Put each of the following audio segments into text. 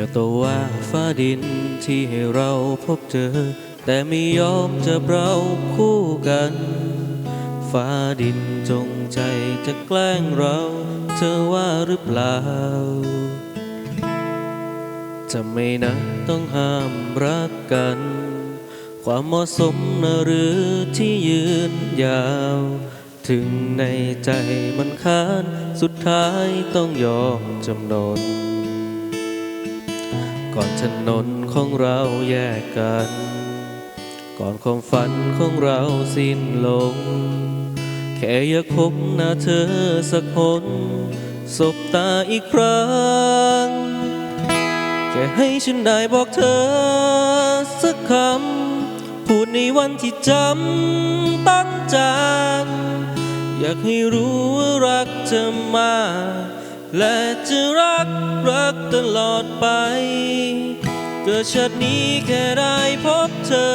อย่าตัวว่าฟ้าดินที่ให้เราพบเจอ แต่ไม่ยอมจะเราคู่กัน ฟ้าดินจงใจจะแกล้งเรา เธอว่าหรือเปล่า จะไม่นะต้องห้ามรักกัน ความเหมาะสมนะหรือที่ยืนยาว ถึงในใจมันค้าน สุดท้ายต้องยอมจำนน ก่อนถนนของเราแยกกัน ก่อนความฝันของเราสิ้นลง แค่อยากพบหน้าเธอสักคนสบตาอีกครั้ง แค่ให้ฉันได้บอกเธอสักคำ พูดในวันที่จำตั้งจางอยากให้รู้ว่ารักเธอมาก และจะรักรักตลอดไป เกิดชาตินี้แค่ได้พบเธอ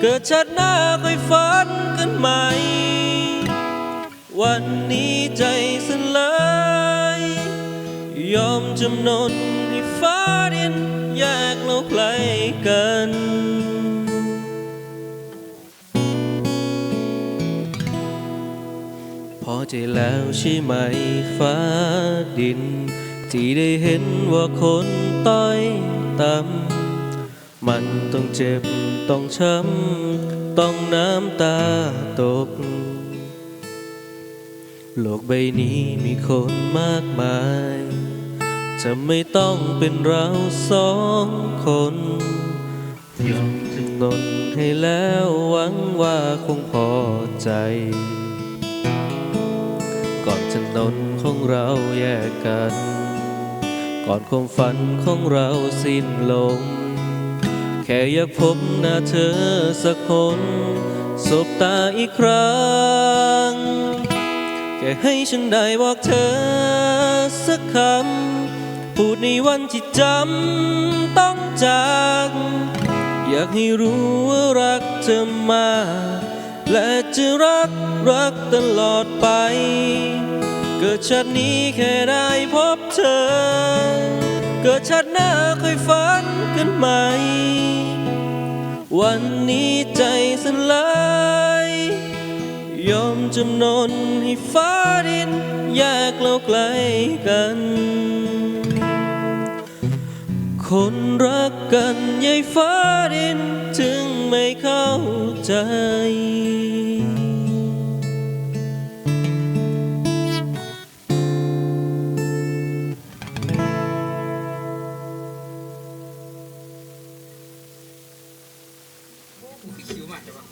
เกิดชาติหน้าค่อยฝันกันใหม่ วันนี้ใจสลายยอมจำนนให้ฟ้าดินแยกเราไกลกัน อใจแล้วใช่ไหมฟ้าดิน ที่ได้เห็นว่าคนต้อยต่ำมันต้องเจ็บต้องช้ำต้องน้ำตาตก โลกใบนี้มีคนมากมาย จะไม่ต้องเป็นเราสองคนยอมจำนนให้แล้วหวังว่าคงพอใจ นนของเราแยกกัน ก่อนความฝันของเราสิ้นลง แค่อยากพบหน้าเธอสักคนสบตาอีกครั้ง แค่ให้ฉันได้บอกเธอสักคำ พูดในวันที่จำต้องจาก อยากให้รู้ว่ารักเธอมากและจะรักรักตลอดไป กิดชาตินี้แค่ได้พบเธอ เกิดชาติหน้าค่อยฝันกันใหม่วันนี้ใจสลายยอมจำนนให้ฟ้าดินแยกเราไกลกัน คนรักกันยายฟ้าดินถึงไม่เข้าใจ คิวมากจังวะ